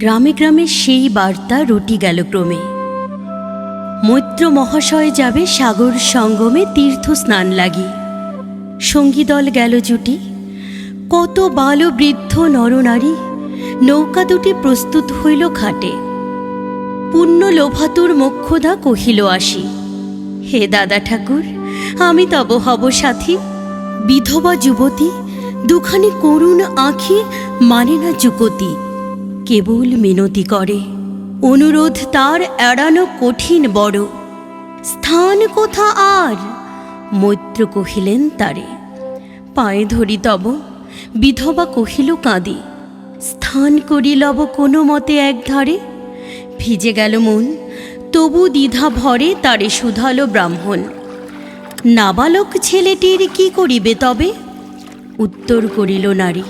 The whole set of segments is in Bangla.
গ্রামে গ্রামে সেই বার্তা রুটি গেল ক্রমে। মৈত্র মহাশয় যাবে সাগর সঙ্গমে তীর্থ স্নান লাগি। সঙ্গী দল গেল জুটি। কত বাল বৃদ্ধ নরনারী নৌকা দুটি প্রস্তুত হইল ঘাটে পুণ্য লোভাতুর মোক্ষদা কহিল আসি, হে দাদা ঠাকুর, আমি তব হব সাথী। বিধবা যুবতী, দুখানি করুণ আঁখি মানে না যুকতি কেবল মিনতি করে। অনুরোধ তার এড়ানো কঠিন বড়। স্থান কোথা আর? মৈত্র কহিলেন তারে। পায়ে ধরি তব। বিধবা কহিল, কাঁদি। স্থান করি লব কোনো মতে এক ধারে ভিজে গেল মন। তবু দ্বিধা ভরে তারে শুধালো ব্রাহ্মণ। নাবালক ছেলেটির কি করিবে তবে? উত্তর করিল নারী।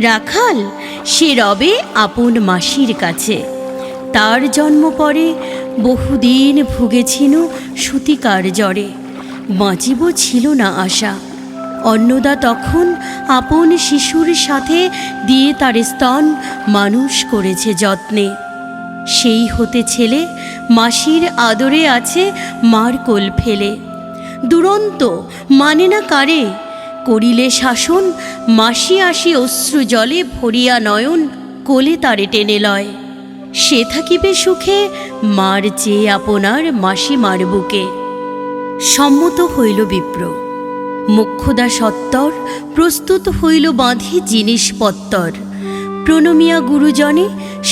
রাখাল সে রবে আপন মাসির কাছে। তার জন্ম পরে বহুদিন ভুগেছিল সুতিকার জ্বরে। বাঁচিব ছিল না আশা। অন্নদা তখন আপন শিশুর সাথে দিয়ে তার স্তন মানুষ করেছে যত্নে। সেই হতে ছেলে মাসির আদরে আছে মার কোল ফেলে। দুরন্ত মানে না কারে করিলে শাসন, মাসি আসি অশ্রু জলে ভরিয়া নয়ন, কোলে তারে টেনে লয়। সে থাকিবে সুখে, মার যে আপনার মাসি মার বুকে। সম্মত হইল বিপ্র। মুখ্যদা সত্তর, প্রস্তুত হইল বাঁধি জিনিসপত্তর প্রণমিয়া গুরুজনে,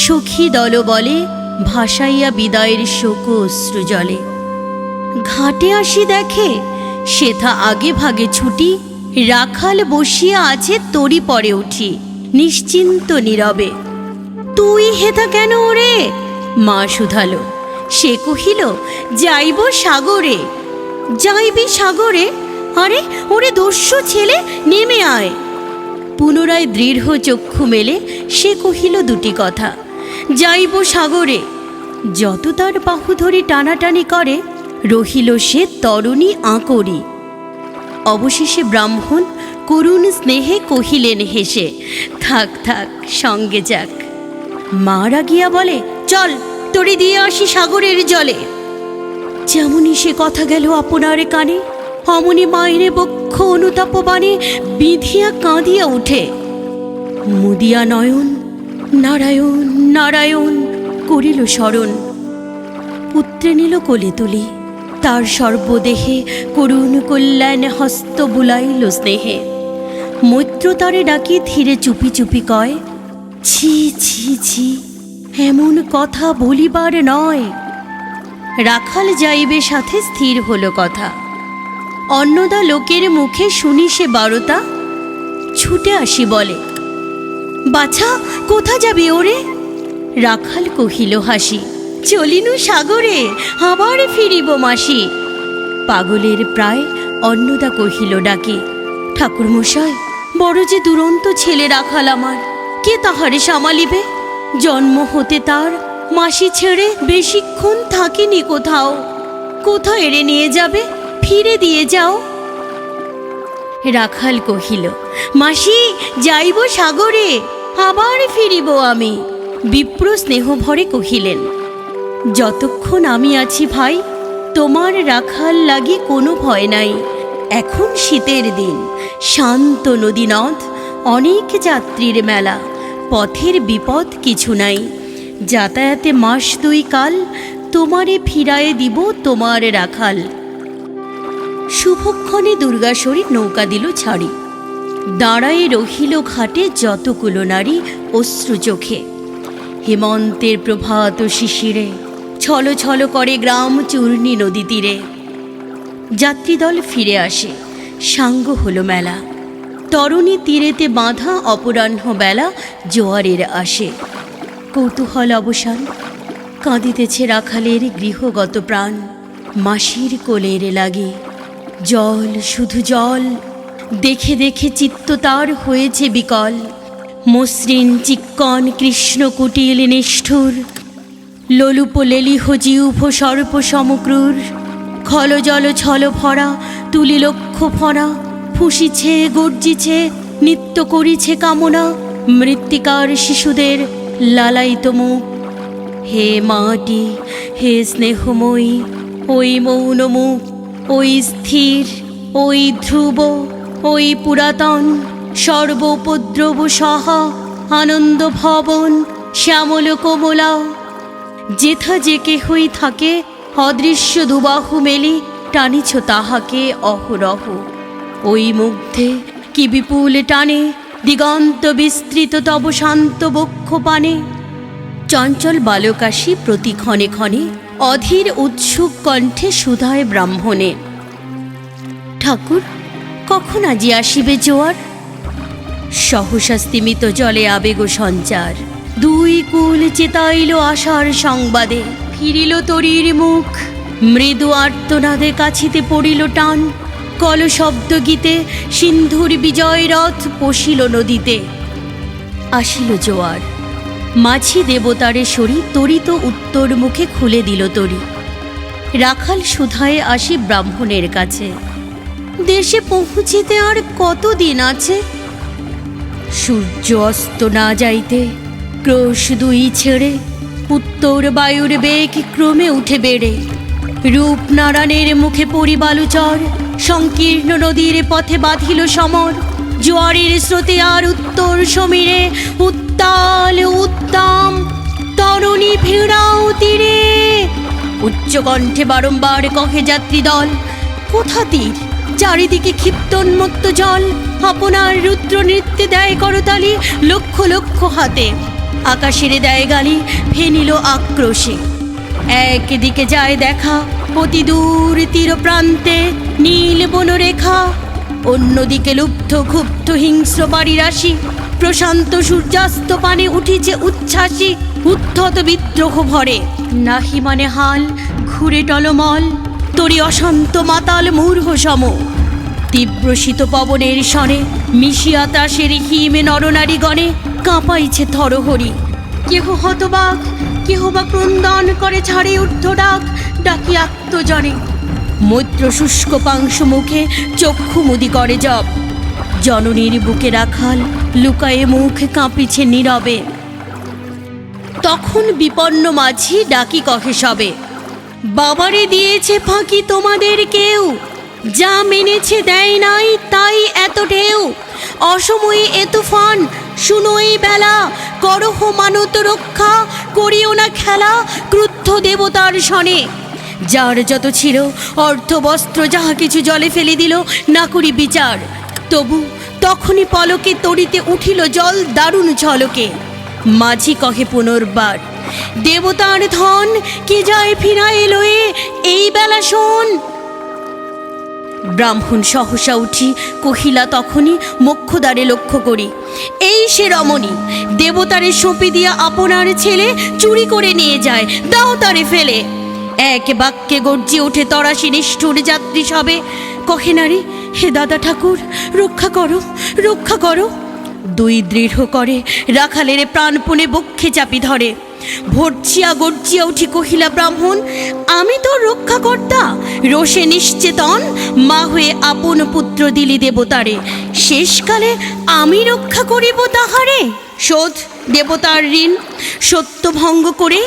সখী দল বলে, ভাসাইয়া বিদায়ের শোক অশ্রু জলে। ঘাটে আসি দেখে, সেথা আগে ভাগে ছুটি রাখাল বসিয়া আছে তরি পরে উঠি, নিশ্চিন্ত নীরবে। তুই হেথা কেন ওরে? মা শুধালো। সে কহিল, যাইব সাগরে। যাইবি সাগরে? আরে, ওরে দস্যু ছেলে, নেমে আয়। পুনরায় দৃঢ় চক্ষু মেলে, সে কহিল দুটি কথা, যাইব সাগরে। যত তার বাহু ধরি টানাটানি করে, রহিল সে তরুণী আঁকড়ি। অবশেষে ব্রাহ্মণ করুণ স্নেহে কহিলেন হেসে, থাক থাক, সঙ্গে যাক। মারা গিয়া বলে, চল, তোরে দিয়ে আসি সাগরের জলে। যেমনই সে কথা গেল আপনার কানে, অমনি মায়ের বক্ষ অনুতাপ বাণে বিধিয়া কাঁদিয়া উঠে মুদিয়া নয়ন, নারায়ণ নারায়ণ করিল স্মরণ পুত্রে নিল কোলে তুলি। তার সর্বদেহে করুণ কল্যাণ হস্ত বুলাইল স্নেহে। মৈত্র তারে ডাকি ধীরে চুপি চুপি কয়, ছি ছি ছি, এমন কথা বলিবার নয়। রাখাল যাইবে সাথে স্থির হলো কথা। অন্নদা লোকের মুখে শুনি সে বারতা, ছুটে আসি বলে, বাছা, কোথা যাবি ওরে? রাখাল কহিল হাসি চলিনু সাগরে, আবার ফিরিব মাসি। পাগলের প্রায় অন্নদা কহিল ডাকে, ঠাকুরমশাই, বড় যে দুরন্ত ছেলে রাখাল আমার, কে তাহারে সামালিবে? জন্ম হতে তার মাসি ছেড়ে বেশিক্ষণ থাকিনি কোথাও। কোথাও এড়ে নিয়ে যাবে? ফিরে দিয়ে যাও। রাখাল কহিল, মাসি, যাইব সাগরে, আবার ফিরিব আমি। বিপ্র স্নেহ ভরে কহিলেন যতক্ষণ আমি আছি ভাই, তোমার রাখাল লাগি কোনো ভয় নাই। এখন শীতের দিন, শান্ত নদী নদ অনেক যাত্রীর মেলা, পথের বিপদ কিছু নাই। যাতায়াতে মাস দুই কাল, তোমারে ফিরায়ে দিব তোমার রাখাল। শুভক্ষণে দুর্গাশরী নৌকা দিল ছাড়ি। দাঁড়ায়ে রহিল ঘাটে যতগুলো নারী অশ্রু চোখে। হেমন্তের প্রভাত শিশিরে ছলো ছলো করে গ্রাম চূর্ণী নদী তীরে। যাত্রীদল ফিরে আসে। সাঙ্গ হলো মেলা। তরণী তীরেতে বাঁধা অপরাহ্ন বেলা জোয়ারের আসে। কৌতূহল অবসান। কাঁদিতেছে রাখালের গৃহগত প্রাণ। মাসির কোলের লাগে। জল, শুধু জল। দেখে দেখে চিত্ত তার হয়েছে বিকল। মসৃণ চিক্কন কৃষ্ণ কুটিল নিষ্ঠুর। লোলুপ লেলিহ জিউভ সর্প সমক্রুর খল জল ছল ভরা, তুলি লক্ষ ফরা ফুসিছে, গর্জিছে, নিত্য করিছে কামনা। মৃত্তিকার শিশুদের লালায়িত মুখ। হে মাটি, হে স্নেহময়ী, ওই মৌন মুখ, ওই স্থির, ওই ধ্রুব, ওই পুরাতন, সর্বোপদ্রব সহা, আনন্দ ভবন, শ্যামল কোমলা। যেথা যে কেহই থাকে, অদৃশ্য দুবাহু মেলি টানিছ তাহাকে অহরহ। ওই মুগ্ধে কি বিপুল টানে, দিগন্ত বিস্তৃত তব শান্ত বক্ষ পানে। চঞ্চল বালকাশী প্রতি ক্ষণে ক্ষণে অধীর উৎসুক কণ্ঠে সুধায় ব্রাহ্মণে। ঠাকুর, কখন আজি আসিবে জোয়ার? সহসা স্তিমিত জলে আবেগ সঞ্চার। দুই কুল চেতাইল আশার সংবাদে। ফিরিল তরির মুখ, মৃদু আর্তনাদে কাছিতে পড়িল টান কল শব্দ গীতে সিন্ধুর বিজয় রথ পশিল নদীতে। আসিল জোয়ার, মাঝি দেবতারে সরি তরিত উত্তর মুখে খুলে দিল তরি। রাখাল সুধায় আসি ব্রাহ্মণের কাছে। দেশে পৌঁছিতে আর কত দিন আছে? সূর্য অস্ত না যাইতে ক্রোশ দুই ছেড়ে, উত্তর বায়ুর বেগ ক্রমে উঠে বেড়ে। রূপনারায়ণের মুখে পরিবালুচর সংকীর্ণ নদীর পথে বাঁধিল সমর। জোয়ারের স্রোতে আর উত্তর সমীরে, উত্তাল, উত্তম, তরণী ফেরাও তীরে। উচ্চকণ্ঠে বারংবার কহে যাত্রী দল, কোথা তীর? চারিদিকে ক্ষিপ্তোন্মত্ত জল। আপনার রুদ্র নৃত্যে দেয় করতালি লক্ষ লক্ষ হাতে। আকাশের দেয় গালি, ফেনিল আক্রোশে। একদিকে যায় দেখা অতি দূর তীর প্রান্তে নীল বনরেখা, অন্যদিকে লুব্ধ ক্ষুব্ধ হিংস্র বাড়ি রাশি প্রশান্ত সূর্যাস্ত পানে উঠিছে উচ্ছ্বাসী, উদ্ধত বিদ্রোহ ভরে। নাহি মানে হাল, ঘুরে টলমল, তরি অশান্ত মাতাল মূর্হ সম তীব্র শীত পবনের স্বরে মিশিয়া তাসের হিমে নরনারী গণে কাঁপাইছে থরহরি। কেহ হতবাক, কেহ বা ক্রন্দন করে ছাড়ে ঊর্ধ্ব ডাক ডাকি আত্মজনে। মৈত্র শুষ্ক পাংশ মুখে চক্ষু মুদি করে জব জননীর বুকে রাখাল, লুকায়ে মুখ কাঁপিছে নীরবে। তখন বিপন্ন মাঝি ডাকি কহে সবে, বাবারে দিয়েছে ফাঁকি তোমাদের কেউ? যা মেনেছে দেয় নাই, তাই এত ঢেউ। অসময়ে এ তুফান শুনোই বেলা। করহ মানত রক্ষা, করিও না খেলা ক্রুদ্ধ দেবতার সনে যার যত ছিল, অর্থ, বস্ত্র, যাহা কিছু জলে ফেলে দিল, না করি বিচার। তবু তখনই পলকে তড়িতে উঠিল জল দারুণ ঝলকে। মাঝি কহে পুনর্বার, দেবতার ধন, কে যায় ফিরায় লয়ে এই বেলা শোন। ব্রাহ্মণ সহসা উঠি, কহিলা, তখনই মোক্ষদ্বারে লক্ষ্য করি। এই সে রমণী, দেবতারে সঁপি দিয়া আপনার ছেলে চুরি করে নিয়ে যায়, দাও তারে ফেলে। এক বাক্যে গর্জে ওঠে তরাসি নিষ্ঠুর যাত্রী সবে। কহে, নারী, হে দাদা ঠাকুর, রক্ষা করো রক্ষা করো। দুই দৃঢ় করে রাখালের প্রাণপণে বক্ষে চাপি ধরে। ভর্চিয়া গর্জিয়া উঠি কহিলা ব্রাহ্মণ, আমি তো রক্ষাকর্তা, রোষে নিশ্চেতন, মা হয়ে আপন পুত্র দিলি দেবতারে, শেষকালে আমি রক্ষা করিব তাহারে। শোধ, দেবতার ঋণ, সত্যভঙ্গ করে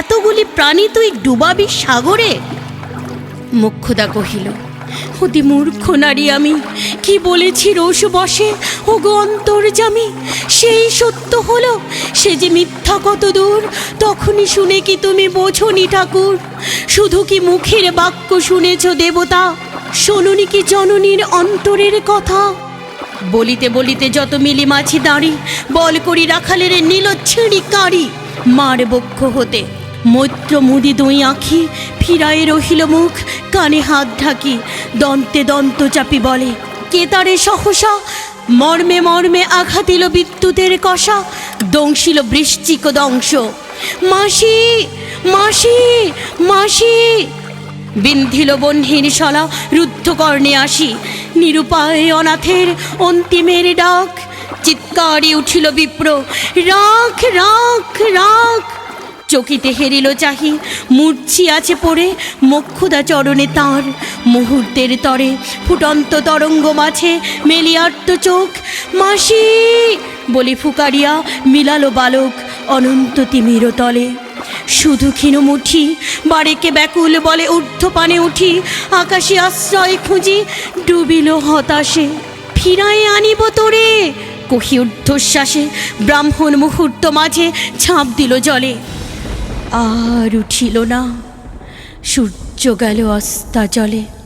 এতগুলি প্রাণী তুই ডুবাবি সাগরে। মুখ্যদা কহিল অতি মূর্খ নারী আমি। কি বলেছি রোষ বসে? ও গো অন্তর্জামি সেই সত্য হলো, সে যে মিথ্যা কত দূর, তখনই শুনে কি তুমি বোঝনি ঠাকুর? শুধু কি মুখের বাক্য শুনেছ দেবতা? শোনুনি কি জননীর অন্তরের কথা? বলিতে বলিতে যত মিলি মাছি দাঁড়ি, বল করি রাখালের নীল ছিঁড়ি কারি মার বক্ষ হতে মৈত্র মুদি দুই আঁখি ফিরায়ে রহিল মুখ, কানে হাত ঢাকি, দন্তে দন্ত চাপি বলে কেতারে সহসা? মর্মে মর্মে আঘাতিল বিদ্যুতের কষা, দংশিল বৃশ্চিক দংশ, মাসি মাসি মাসি! বিন্ধিল বহ্নির শলা রুদ্ধকর্ণে আসি, নিরুপায় অনাথের অন্তিমের ডাক, চিৎকারে উঠিল বিপ্র, রাখ রাখ রাখ! চকিতে হেরিল চাহি মূর্ছি আছে পড়ে, মক্ষুদা চরণে তার। মুহূর্তের তরে ফুটন্ত তরঙ্গ মাঝে মেলিয়ার্ত চোখ। মাসি, বলি ফুকারিয়া, মিলালো বালক, অনন্ত তিমির তলে। শুধু ক্ষীণ মুঠি, বারেকে ব্যাকুল বলে ঊর্ধ্বপানে উঠি। আকাশে আশ্রয় খুঁজি, ডুবিল হতাশে। ফিরায় আনিব তোরে, কহি ঊর্ধ্বশ্বাসে, ব্রাহ্মণ মুহূর্ত মাঝে ছাপ দিল জলে। আর উঠিল না। সূর্য গেল অস্তা জলে